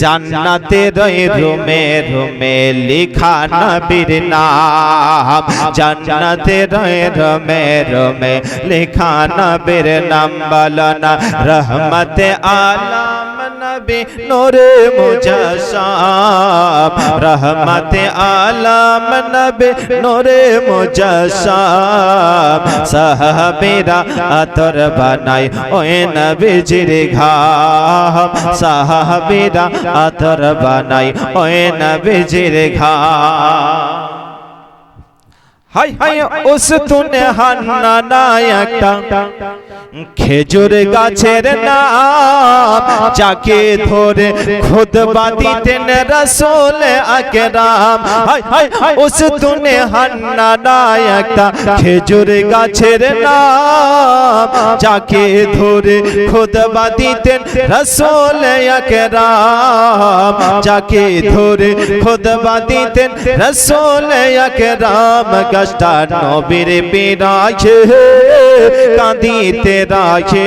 জান্নাতের রুমে রুমে লিখা নবীর নাম। জান্নাতের রুমে রুমে লিখা নবীর নাম বলনা রহমতে আলম। নবী নূরে মুজাসসাম রহমতে আলম নবী নূরে মুজাসসাম সাহাবীরা আতর বানাই ওই নবীজির ঘাম। সাহাবীরা আতর বানাই ওই নবীজির ঘাম। হাই হাই ওস তুনে হান্না একটা খেজুর গাছের নাম। যাকে ধরে খুদবা দিতেন রসুল আকরাম ওস তুনে হান্না একটা খেজুর গাছের নাম যাকে ধরে খুদবা দিতেন রসুল আকরাম যাকে ধরে খুদবা দিতেন রসুল আকরাম গাছটা নবীর বিরাজে কাঁদিতে রাখে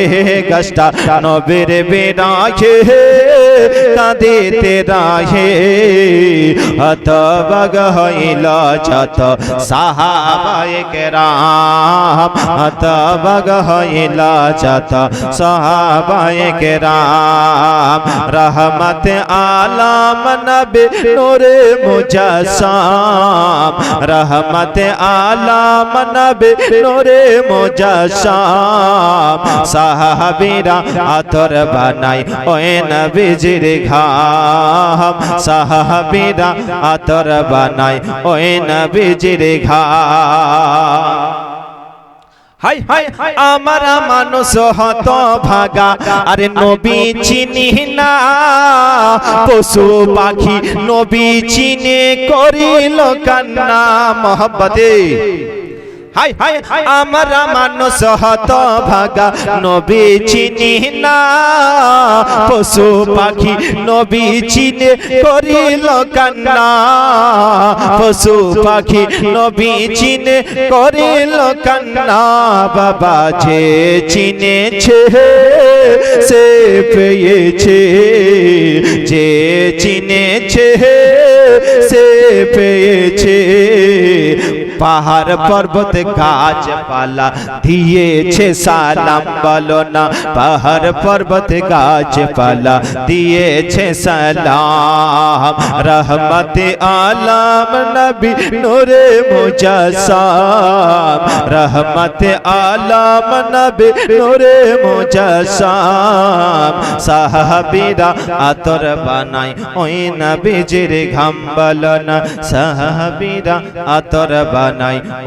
গাছটা নবীর বিরাজে কাঁদিতে রাখে হত বগ হইল যত সাহাবায়ে কেরাম। হত বগ হইল যত সাহাবায়ে কেরাম। রহমত আলম নবী নূরে মুজাসসাম রহমত আলম নবী নূরে মুজাসসাম সাহাবীরা আতর বানাই ওই নবীজির ঘাম। সাহাবীরা আতর বানাই ওই নবীজির ঘাম। হাই হাই, আমার মানুষ হত ভাগা, আরে নবী চিনি না। পশু পাখি নবী চিনে করিল কান্না, মহব্বতে। হাই আমার মানুষ হত ভাগা, নবী চিনি না। পশু পাখি নবী চিনে, করিল কান্না। পশু পাখি নবী চিনে, করিল কান্না। বাবা যে চিনেছে, সে পেয়েছে। যে চিনেছে, সে পেয়েছে। পাহাড় পর্বত গাছপালা দিয়েছে সালাম বলো না। পাহাড় পর্বত গাছপালা দিয়েছে সালাম। রহমত আলম নবী নূরে মুজাসসাম রহমত আলম নবী নূরে মুজাসসাম সাহাবীরা আতর বানাই ওই নবীজির ঘাম বলো না। সাহাবীরা আতর বানাই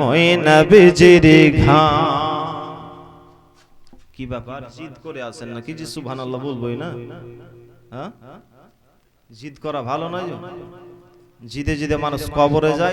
ওই নবীজির ঘাম কি ব্যাপার? জিদ করে আছেন নাকি? যে সুবহানাল্লাহ, বলবোই না। হ্যাঁ? জিদ করা ভালো নয় জিদে জিদে মানুষ কবরে যায়